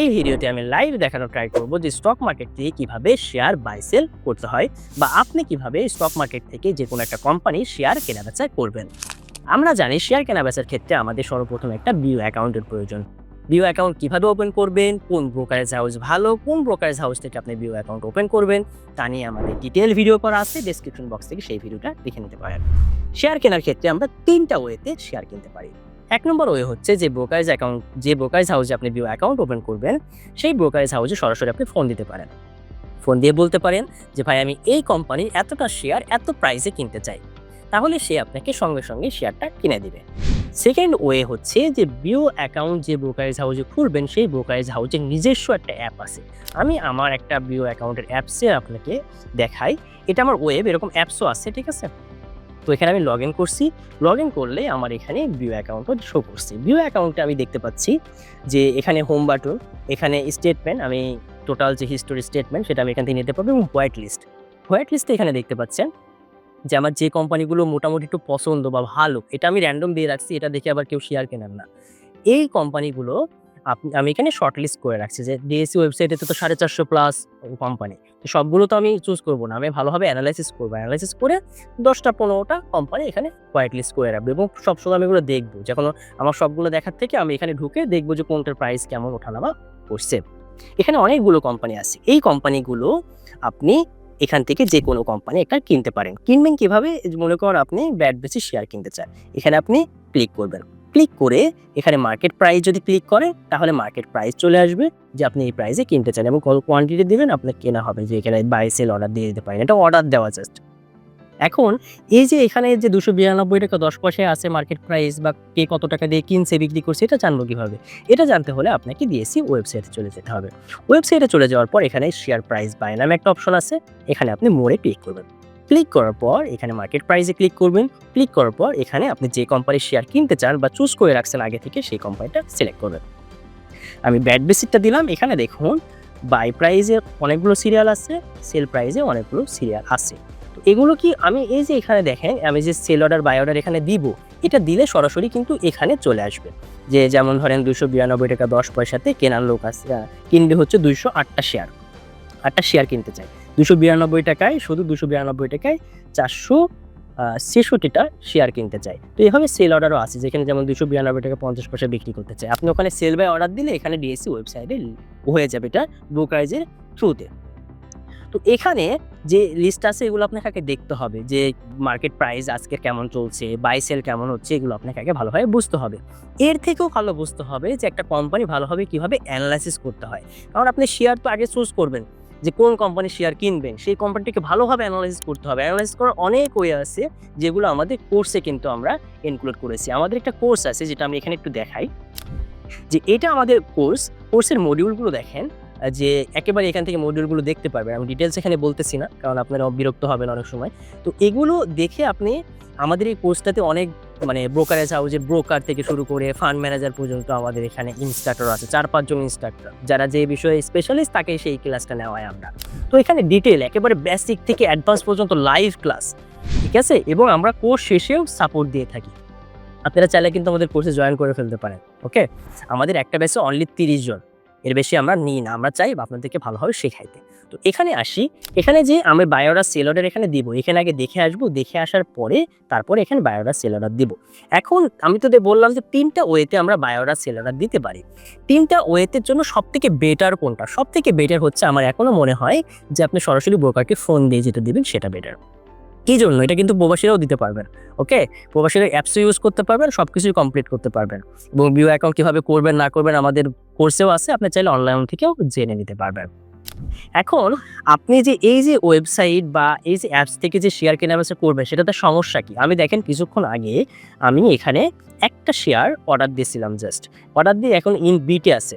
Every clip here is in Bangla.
এই ভিডিওতে আমি লাইভ দেখানো ট্রাই করব যে স্টক মার্কেট থেকে কীভাবে শেয়ার বাই সেল করতে হয় বা আপনি কীভাবে স্টক মার্কেট থেকে যে কোনো একটা কোম্পানির শেয়ার কেনাবেচা করবেন। আমরা জানি শেয়ার কেনাবেচার ক্ষেত্রে আমাদের সর্বপ্রথম একটা বিও অ্যাকাউন্টের প্রয়োজন। বিও অ্যাকাউন্ট কীভাবে ওপেন করবেন? কোন ব্রোকারেজ হাউস ভালো? কোন ব্রোকারেজ হাউস থেকে আপনি বিও অ্যাকাউন্ট ওপেন করবেন? তা নিয়ে আমাদের ডিটেল ভিডিও করা আছে ডেসক্রিপশন বক্স থেকে সেই ভিডিওটা দেখে নিতে পারেন। শেয়ার কেনার ক্ষেত্রে আমরা তিনটা ওয়েতে শেয়ার কিনতে পারি। এক নম্বর ওয়ে হচ্ছে যে ব্রোকারেজ অ্যাকাউন্ট যে ব্রোকারেজ হাউসে আপনি বিও অ্যাকাউন্ট ওপেন করবেন, সেই ব্রোকারেজ হাউসে সরাসরি আপনি ফোন দিতে পারেন। ফোন দিয়ে বলতে পারেন যে, ভাই, আমি এই কোম্পানির এতটা শেয়ার এত প্রাইসে কিনতে চাই। তাহলে সে আপনাকে সঙ্গে সঙ্গে শেয়ারটা কিনে দিবে। সেকেন্ড ওয়ে হচ্ছে যে বিও অ্যাকাউন্ট যে ব্রোকারেজ হাউসে খুলবেন, সেই ব্রোকারেজ হাউসের নিজস্ব একটা অ্যাপ আছে। আমি আমার একটা বিও অ্যাকাউন্টের অ্যাপসে আপনাকে দেখাই। এটা আমার ওয়েব এরকম অ্যাপসও আছে, ঠিক আছে? তো এখানে আমি লগ ইন করছি। লগ ইন করলে আমার এখানে বিও অ্যাকাউন্টও শো করছে। বিও অ্যাকাউন্টে আমি দেখতে পাচ্ছি যে এখানে হোম বাটন এখানে স্টেটমেন্ট আমি টোটাল যে হিস্টোরি স্টেটমেন্ট সেটা আমি এখান থেকে নিতে পারব এবং হোয়াইট লিস্ট হোয়াইট লিস্টে এখানে দেখতে পাচ্ছেন যে আমার যে কোম্পানিগুলো মোটামুটি একটু পছন্দ বা ভালো, এটা আমি র্যান্ডম দিয়ে রাখছি, এটা দেখে আবার কেউ শেয়ার কেনেন না। এই কোম্পানিগুলো আমি এখানে শর্ট লিস্ট করে রাখছি যে ডিএসসি ওয়েবসাইটে তো সাড়ে চারশো প্লাস কোম্পানি তো সবগুলো তো আমি চুজ করব না, আমি ভালোভাবে অ্যানালাইসিস করব। অ্যানালাইসিস করে দশটা পনেরোটা কোম্পানি এখানে হোয়াইট লিস্ট করে রাখব এবং সবসময় আমি এগুলো দেখব। যখন আমার সবগুলো দেখার থেকে আমি এখানে ঢুকে দেখব যে কোনটার প্রাইস কেমন ওঠানামা করছে। এখানে অনেকগুলো কোম্পানি আছে। এই কোম্পানিগুলো আপনি এখান থেকে যে কোনো কোম্পানি একটা কিনতে পারেন। কিনবেন কীভাবে? মনে করেন আপনি ব্যাট বেশি শেয়ার কিনতে চান। এখানে আপনি ক্লিক করবেন। ক্লিক করে এখানে মার্কেট প্রাইস যদি ক্লিক করে, তাহলে মার্কেট প্রাইস চলে আসবে যে আপনি এই প্রাইসে কিনতে চান এবং কোয়ান্টিটি দেবেন, আপনার কেনা হবে যে এখানে বাই সেল অর্ডার দিয়ে দিতে পারেন। এটা অর্ডার দেওয়া জাস্ট এখন এই যে এখানে যে দুশো বিরানব্বই টাকা দশ পয়সায় আছে মার্কেট প্রাইস বা কে কত টাকা দিয়ে কিনছে, বিক্রি করছে, এটা জানব কীভাবে? এটা জানতে হলে আপনাকে ডিএসসি ওয়েবসাইটে চলে যেতে হবে। ওয়েবসাইটে চলে যাওয়ার পর এখানে শেয়ার প্রাইস বাই নামে একটা অপশন আছে। এখানে আপনি মোড়ে ক্লিক করবেন। ক্লিক করার পর এখানে মার্কেট প্রাইসে ক্লিক করবেন। ক্লিক করার পর এখানে আপনি যে কোম্পানির শেয়ার কিনতে চান বা চুজ করে রাখছেন আগে থেকে সেই কোম্পানিটা সিলেক্ট করবেন। আমি ব্যাট বেসিকটা দিলাম। এখানে দেখুন বাই প্রাইজে অনেকগুলো সিরিয়াল আছে সেল প্রাইজে অনেকগুলো সিরিয়াল আছে। তো এগুলো কি আমি এই যে এখানে দেখেন, আমি যে সেল অর্ডার বাই অর্ডার এখানে দিব, এটা দিলে সরাসরি কিন্তু এখানে চলে আসবে। যে যেমন ধরেন দুশো বিরানব্বই টাকা দশ পয়সাতে কেনার লোক আছে কিনবে হচ্ছে দুইশো আটটা শেয়ার আটটা শেয়ার কিনতে চাই দুশো বিরানব্বই টাকায়, শুধু দুশো বিরানব্বই টাকায় চারশো ছেষট্টিটা শেয়ার কিনতে চাই তো এভাবে সেল অর্ডারও আছে, যেখানে যেমন দুশো বিরানব্বই টাকা পঞ্চাশ পয়সা বিক্রি করতে চাই আপনি ওখানে সেল বাই অর্ডার দিলে এখানে ডিএসসি ওয়েবসাইটে হয়ে যাবে এটা ব্রোকারেজের থ্রুতে তো। এখানে যে লিস্ট আছে, এগুলো আপনাকে আগে দেখতে হবে যে মার্কেট প্রাইস আজকে কেমন চলছে বাই সেল কেমন হচ্ছে, এগুলো আপনাকে আগে ভালোভাবে বুঝতে হবে। এর থেকেও ভালো বুঝতে হবে যে একটা কোম্পানি ভালোভাবে কীভাবে অ্যানালাইসিস করতে হয়। কারণ আপনি শেয়ার তো আগে চুজ করবেন। যে কোন কোম্পানির শেয়ার কিনবেন, সেই কোম্পানিটিকে ভালোভাবে অ্যানালাইসিস করতে হবে। অ্যানালাইসিস করার অনেক ওয়ে আছে যেগুলো আমাদের কোর্সে কিন্তু আমরা ইনক্লুড করেছি। আমাদের একটা কোর্স আছে যেটা আমি এখানে একটু দেখাই। যে এটা আমাদের কোর্স কোর্সের মডিউলগুলো দেখেন, যে একেবারে এখান থেকে মডিউলগুলো দেখতে পারবেন। আমি ডিটেলস এখানে বলতেছি না, কারণ আপনারা বিরক্ত হবেন অনেক সময়। তো এগুলো দেখে আপনি আমাদের এই কোর্সটাতে অনেক মানে ব্রোকারেজ হাউসের ব্রোকার থেকে শুরু করে ফান্ড ম্যানেজার পর্যন্ত আমাদের এখানে ইনস্ট্রাক্টর আছে, চার পাঁচজন ইনস্ট্রাক্টর যারা যে বিষয়ে স্পেশালিস্ট তাকে সেই ক্লাসটা নেওয়ায় আমরা। তো এখানে ডিটেল একেবারে বেসিক থেকে অ্যাডভান্স পর্যন্ত লাইভ ক্লাস ঠিক আছে? এবং আমরা কোর্স শেষেও সাপোর্ট দিয়ে থাকি। আপনারা চাইলে কিন্তু আমাদের কোর্সে জয়েন করে ফেলতে পারেন ওকে আমাদের একটা ব্যাচে অনলি তিরিশ জন। এর বেশি আমরা নিই না, আমরা চাই আপনাদেরকে ভালোভাবে শেখাইতে। তো এখানে আসি। এখানে যে আমি বায়োডা সেল অর্ডার এখানে দিব, এখানে আগে দেখে আসব, দেখে আসার পরে তারপরে এখানে বায়োডা সেল অর্ডার দিব। এখন আমি তোদের বললাম যে তিনটা ওয়েতে আমরা বায়োডা সেল অর্ডার দিতে পারি। তিনটা ওয়েতের জন্য সব থেকে বেটার কোনটা? সব থেকে বেটার হচ্ছে আমার এখনও মনে হয় যে আপনি সরাসরি ব্রোকারকে ফোন দিয়ে যেটা দিবেন সেটা বেটার। কী জন্য? এটা কিন্তু প্রবাসীরাও দিতে পারবেন, ওকে? প্রবাসীরা অ্যাপসও ইউজ করতে পারবেন সব কিছুই কমপ্লিট করতে পারবেন। এবং বিও অ্যাকাউন্ট কীভাবে করবেন, না করবেন আমাদের কোর্সেও আছে, আপনি চাইলে অনলাইন থেকেও জেনে নিতে পারবেন। এখন আপনি যে এই যে ওয়েবসাইট বা এই যে অ্যাপস থেকে যে শেয়ার কেনা কেনাবেচা করবেন, সেটাতে সমস্যা কি? আমি দেখেন কিছুক্ষণ আগে আমি এখানে একটা শেয়ার অর্ডার দিয়েছিলাম জাস্ট অর্ডার দিয়ে এখন ইন বিটে আছে।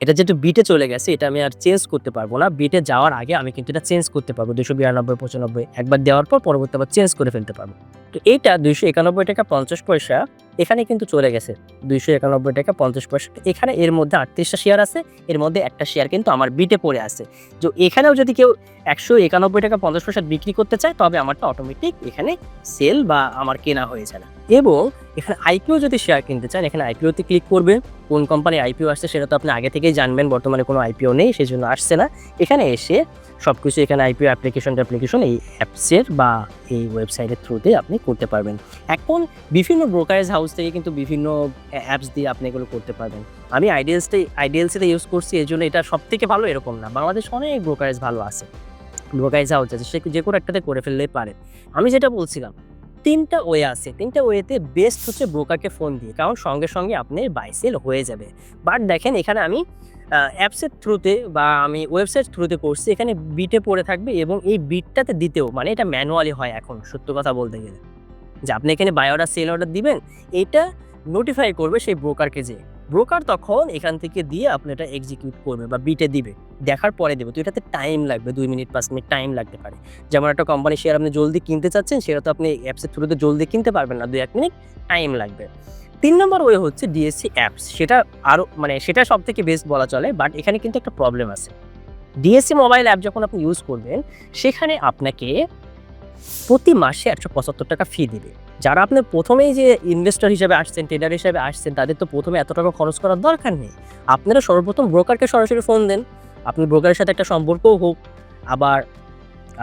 এটা যেহেতু বিটে চলে গেছে, এটা আমি আর চেঞ্জ করতে পারব না। বিটে যাওয়ার আগে আমি কিন্তু এটা চেঞ্জ করতে পারব। দুশো বিরানব্বই, পঁচানব্বই, একবার দেওয়ার পর পরবর্তী আবার চেঞ্জ করে ফেলতে পারব। তো এইটা দুইশো একানব্বই টাকা পঞ্চাশ পয়সা এখানে কিন্তু চলে গেছে। দুইশো একানব্বই টাকা পঞ্চাশ পয়সা। এখানে এর মধ্যে আটত্রিশটা শেয়ার আছে, এর মধ্যে একটা শেয়ার কিন্তু আমার বিটে পড়ে আছে। যে এখানেও যদি কেউ একশো একানব্বই টাকা পঞ্চাশ পয়সা বিক্রি করতে চায়, তবে আমারটা অটোমেটিক এখানে সেল বা আমার কেনা হয়ে যায় না। এবং এখানে আইপিও যদি শেয়ার কিনতে চান, এখানে আইপিওতে ক্লিক করবে। কোন কোম্পানির আইপিও আসছে সেটা তো আপনি আগে থেকেই জানবেন, বর্তমানে কোনো আইপিও নেই সেই জন্য আসছে না। এখানে এসে সব কিছু এখানে আইপিও অ্যাপ্লিকেশন অ্যাপ্লিকেশন এই অ্যাপসের বা এই ওয়েবসাইটের থ্রুতে আপনি করতে পারবেন। এখন বিভিন্ন ব্রোকারেজ হাউস থেকে কিন্তু বিভিন্ন অ্যাপস দিয়ে আপনি এগুলো করতে পারবেন। আমি আইডিয়ালসটাই আইডিয়ালসিতে ইউজ করছি এই জন্য এটা সব থেকে ভালো এরকম না। বাংলাদেশ অনেক ব্রোকারেজ ভালো আছে। ব্রোকারেজ হাউস আছে, সে যে কোনো একটাতে করে ফেললে পারে। আমি যেটা বলছিলাম তিনটা ওয়ে আছে। তিনটা ওয়েতে বেস্ট হচ্ছে ব্রোকারকে ফোন দিয়ে। কারণ সঙ্গে সঙ্গে আপনার বাই সেল হয়ে যাবে। বাট দেখেন, এখানে আমি অ্যাপসের থ্রুতে বা আমি ওয়েবসাইট থ্রুতে করছি। এখানে বিটে পড়ে থাকবে এবং এই বিটটাতে দিতেও মানে এটা ম্যানুয়ালি হয় এখন, সত্য কথা বলতে গেলে। যে আপনি এখানে বাই অর্ডার সেল অর্ডার দিবেন, এটা নোটিফাই করবে সেই ব্রোকারকে যে। ব্রোকার তখন এখান থেকে দিয়ে আপনি এটা এক্সিকিউট করবে বা বিটে দিবে। দেখার পরে দেবে। তো এটাতে টাইম লাগবে, দুই মিনিট পাঁচ মিনিট টাইম লাগতে পারে। যেমন একটা কোম্পানি শেয়ার আপনি জলদি কিনতে চাচ্ছেন, সেটা তো আপনি অ্যাপসের থ্রুতে জলদি কিনতে পারবেন না। দুই এক মিনিট টাইম লাগবে। তিন নম্বর ওয়ে হচ্ছে ডিএসসি অ্যাপস সেটা আরও মানে সেটা সব থেকে বেস্ট বলা চলে বাট এখানে কিন্তু একটা প্রবলেম আছে। ডিএসসি মোবাইল অ্যাপ যখন আপনি ইউজ করবেন, সেখানে আপনাকে প্রতি মাসে একশো পঁচাত্তর টাকা ফি দিবে। যারা আপনার প্রথমেই যে ইনভেস্টর হিসেবে আসছেন ট্রেডার হিসেবে আসছেন, তাদের তো প্রথমে এত টাকা খরচ করার দরকার নেই। আপনারা সর্বপ্রথম ব্রোকারকে সরাসরি ফোন দেন। আপনি ব্রোকারের সাথে একটা সম্পর্কও হোক, আবার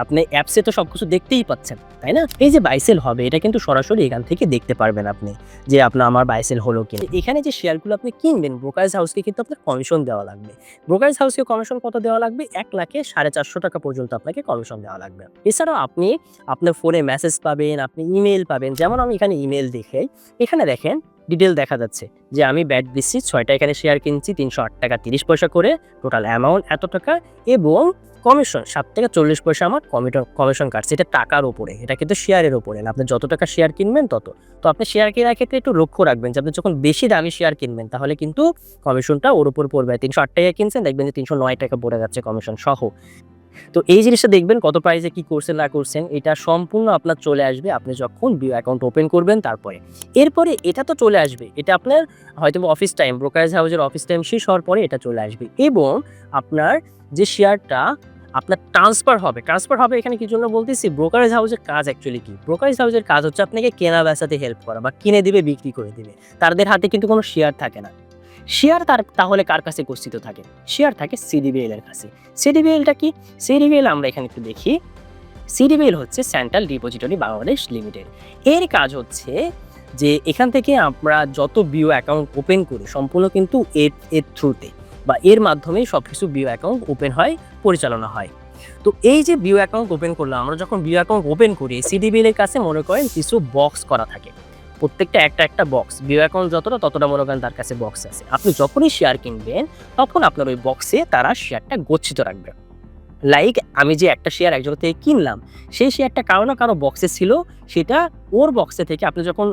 আপনি অ্যাপসে তো সব কিছু দেখতেই পাচ্ছেন, তাই না? এই যে বাইসেল হবে, এটা কিন্তু সরাসরি এখান থেকে দেখতে পারবেন আপনি যে আপনার আমার বাইসেল হলো কি এখানে যে শেয়ারগুলো আপনি কিনবেন, ব্রোকারেজ হাউসকে কিন্তু আপনার কমিশন দেওয়া লাগবে। ব্রোকারেজ হাউসকে কমিশন কত দেওয়া লাগবে? এক লাখে সাড়ে চারশো টাকা পর্যন্ত আপনাকে কমিশন দেওয়া লাগবে। এছাড়াও আপনি আপনার ফোনে মেসেজ পাবেন, আপনি ইমেল পাবেন, যেমন আমি এখানে ইমেল দেখে, এখানে দেখেন, ডিটেল দেখা যাচ্ছে যে আমি ব্যাট দিচ্ছি ছয়টা এখানে শেয়ার কিনছি, তিনশো আট টাকা তিরিশ পয়সা করে, টোটাল অ্যামাউন্ট এত টাকা এবং কমিশন সাত থেকে চল্লিশ পয়সা আমার কমিটন কমিশন কাটছে। এটা টাকার উপরে, এটা কিন্তু শেয়ারের উপরে না। আপনি যত টাকা শেয়ার কিনবেন, তত। তো আপনি শেয়ার কেনার ক্ষেত্রে একটু লক্ষ্য রাখবেন যে, আপনি যখন বেশি দামি শেয়ার কিনবেন, তাহলে কিন্তু কমিশনটা ওর উপর পড়বে। তিনশো আট টাকা কিনছেন, দেখবেন যে তিনশো নয় টাকা পড়ে যাচ্ছে কমিশন সহ। তো এই জিনিসটা দেখবেন, কত প্রাইসে কি করছেন, না করছেন, এটা সম্পূর্ণ আপনার চলে আসবে আপনি যখন বিও অ্যাকাউন্ট ওপেন করবেন তারপরে। এরপরে এটা তো চলে আসবে। এটা আপনার হয়তো অফিস টাইম ব্রোকারেজ হাউসের অফিস টাইম শেষ হওয়ার পরে এটা চলে আসবে। এবং আপনার যে শেয়ারটা আপনার ট্রান্সফার হবে। ট্রান্সফার হবে এখানে কি জন্য বলতেছি? ব্রোকারেজ হাউসের কাজ অ্যাকচুয়ালি কি? ব্রোকারেজ হাউসের কাজ হচ্ছে আপনাকে কেনা বেচাতে হেল্প করা বা কিনে দিবে, বিক্রি করে দিবে। তাদের হাতে কিন্তু কোনো শেয়ার থাকে না। শেয়ার তার তাহলে কার কাছে গচ্ছিত থাকে? শেয়ার থাকে সিডিবিএল এর কাছে। সিডিবিএলটা কি? সিডিবিএল আমরা এখানে একটু দেখি। সিডিবিএল হচ্ছে সেন্ট্রাল ডিপোজিটরি বাংলাদেশ লিমিটেড এর কাজ হচ্ছে যে এখান থেকে আমরা যত বিও অ্যাকাউন্ট ওপেন করি, সম্পূর্ণ কিন্তু এর এর থ্রুতে বা এর মাধ্যমেই সব কিছু বিও অ্যাকাউন্ট ওপেন হয়, পরিচালনা হয়। তো এই যে বিও অ্যাকাউন্ট ওপেন করলাম, আমরা যখন বিও অ্যাকাউন্ট ওপেন করি সিডিবিএল এর কাছে মনে করেন কিছু বক্স করা থাকে। প্রত্যেকটা একটা একটা বক্স বিও অ্যাকাউন্ট যতটা, ততটা মনে করেন তার কাছে বক্স আছে। আপনি যখনই শেয়ার কিনবেন, তখন আপনার ওই বক্সে তারা শেয়ারটা গচ্ছিত রাখবে। লাইক আমি যে একটা শেয়ার একজন থেকে কিনলাম, সেই শেয়ারটা কারও না কারও বক্সে ছিল, সেটা ওর বক্সে থেকে আপনি যখন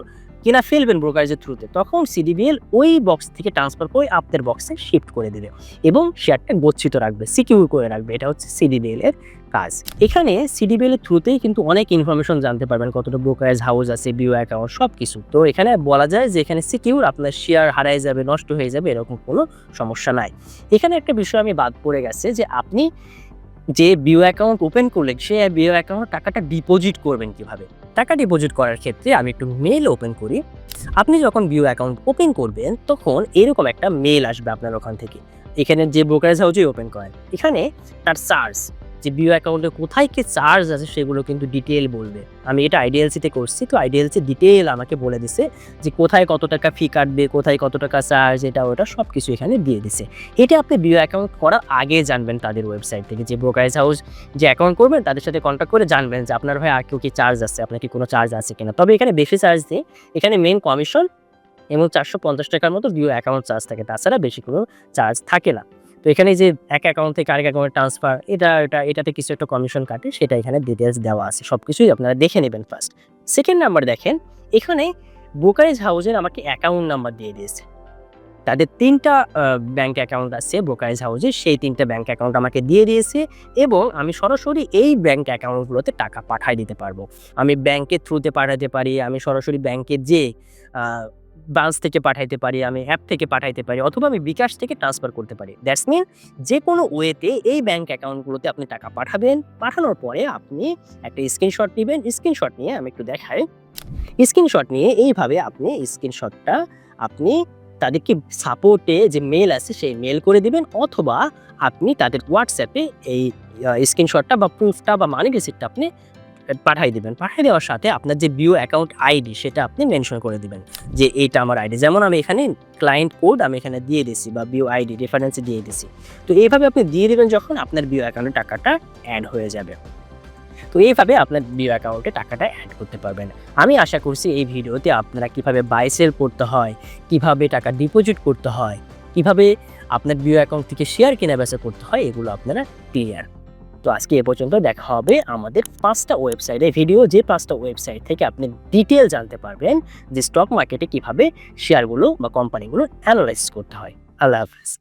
কিনা ফেলবেন ব্রোকারেজের থ্রুতে, তখন সিডিবিএল ওই বক্স থেকে ট্রান্সফার করে আপনার বক্সে শিফট করে দেবে এবং শেয়ারটা গচ্ছিত রাখবে সিকিউর করে রাখবে, এটা হচ্ছে সিডিবিএল এর কাজ। এখানে সিডিবিএল এর থ্রুতেই কিন্তু অনেক ইনফরমেশন জানতে পারবেন, কতটা ব্রোকারেজ হাউস আছে বিও অ্যাকাউন্ট সব কিছু তো এখানে বলা যায় যে এখানে সিকিউর আপনার শেয়ার হারাই যাবে, নষ্ট হয়ে যাবে, এরকম কোনো সমস্যা নাই। এখানে একটা বিষয় আমি বাদ পড়ে গেছে যে আপনি যে বিও অ্যাকাউন্ট ওপেন করলেন সেই বিও অ্যাকাউন্ট টাকাটা ডিপোজিট করবেন কীভাবে? টাকা ডিপোজিট করার ক্ষেত্রে আমি একটু মেল ওপেন করি। আপনি যখন বিও অ্যাকাউন্ট ওপেন করবেন, তখন এরকম একটা মেল আসবে আপনার ওখান থেকে। এখানে যে ব্রোকারেজ হাউসেই ওপেন করেন। এখানে তার চার্জ যে বিও অ্যাকাউন্টে কোথায় কি চার্জ আছে সেগুলো কিন্তু ডিটেল বলবে। আমি এটা আইডিএলসিতে করছি, তো আইডিএলসি ডিটেল আমাকে বলে দিছে যে কোথায় কত টাকা ফি কাটবে, কোথায় কত টাকা চার্জ এটা, ওটা সব কিছু এখানে দিয়ে দিছে। এটা আপনি বিও অ্যাকাউন্ট করার আগে জানবেন তাদের ওয়েবসাইট থেকে। যে ব্রোকারেজ হাউস যে অ্যাকাউন্ট করবেন, তাদের সাথে কন্ট্যাক্ট করে জানবেন যে আপনার হয় আর কেউ কি চার্জ আছে, আপনার কি কোনো চার্জ আছে কিনা। তবে এখানে বেশি চার্জ নেই, এখানে মেন কমিশন এবং চারশো পঞ্চাশ টাকার মতো বিও অ্যাকাউন্ট চার্জ থাকে, তাছাড়া বেশি কোনো চার্জ থাকে না। তো এখানে যে এক অ্যাকাউন্ট থেকে আরেক অ্যাকাউন্টে ট্রান্সফার এটা এটা, এটাতে কিছু একটা কমিশন কাটে, সেটা এখানে ডিটেলস দেওয়া আছে সব কিছুই আপনারা দেখে নেবেন ফার্স্ট সেকেন্ড নাম্বার দেখেন, এখানে ব্রোকারেজ হাউসের আমাকে অ্যাকাউন্ট নাম্বার দিয়ে দিয়েছে। তাদের তিনটা ব্যাংক অ্যাকাউন্ট আছে ব্রোকারেজ হাউসে সেই তিনটা ব্যাংক অ্যাকাউন্ট আমাকে দিয়ে দিয়েছে এবং আমি সরাসরি এই ব্যাংক অ্যাকাউন্টগুলোতে টাকা পাঠাই দিতে পারব। আমি ব্যাংকের থ্রুতে পাঠাতে পারি, আমি সরাসরি ব্যাংকে যে ব্রাঞ্চ থেকে পাঠাইতে পারি, আমি অ্যাপ থেকে পাঠাইতে পারি, অথবা আমি বিকাশ থেকে ট্রান্সফার করতে পারি। দ্যাটস মিন যে কোনো ওয়েতে এই ব্যাংক অ্যাকাউন্টগুলোতে আপনি টাকা পাঠাবেন। পাঠানোর পরে আপনি একটা স্ক্রিনশট নেবেন। স্ক্রিনশট নিয়ে আমি একটু দেখাই। স্ক্রিনশট নিয়ে এইভাবে আপনি স্ক্রিনশটটা আপনি তাদেরকে সাপোর্টে যে মেল আছে, সেই মেল করে দিবেন, অথবা আপনি তাদের হোয়াটসঅ্যাপে এই স্ক্রিনশটটা বা প্রুফটা বা মানি রিসিপ্টটা আপনি পাঠিয়ে দিবেন। পাঠিয়ে দেওয়ার সাথে আপনার যে বিও অ্যাকাউন্ট আইডি সেটা আপনি মেনশন করে দিবেন। যে এইটা আমার আইডি যেমন আমি এখানে ক্লায়েন্ট কোড আমি এখানে দিয়ে দিছি বা বিও আইডি রেফারেন্সে দিয়ে দিছি তো এইভাবে আপনি দিয়ে দেবেন যখন আপনার বিও অ্যাকাউন্টে টাকাটা অ্যাড হয়ে যাবে। তো এইভাবে আপনার বিও অ্যাকাউন্টে টাকাটা অ্যাড করতে পারবেন। আমি আশা করছি এই ভিডিওতে আপনারা কীভাবে বাই সেল করতে হয়, কীভাবে টাকা ডিপোজিট করতে হয়, কীভাবে আপনার বিও অ্যাকাউন্ট থেকে শেয়ার কেনা বেচা করতে হয়, এগুলো আপনারা ক্লিয়ার তো আজকে এ পর্যন্ত দেখা হবে আমাদের পাঁচটা ওয়েবসাইটে ভিডিও যে পাঁচটা ওয়েবসাইট থেকে আপনি ডিটেল জানতে পারবেন যে স্টক মার্কেটে কীভাবে শেয়ারগুলো বা কোম্পানিগুলো অ্যানালাইসিস করতে হয়। আল্লাহ হাফেজ।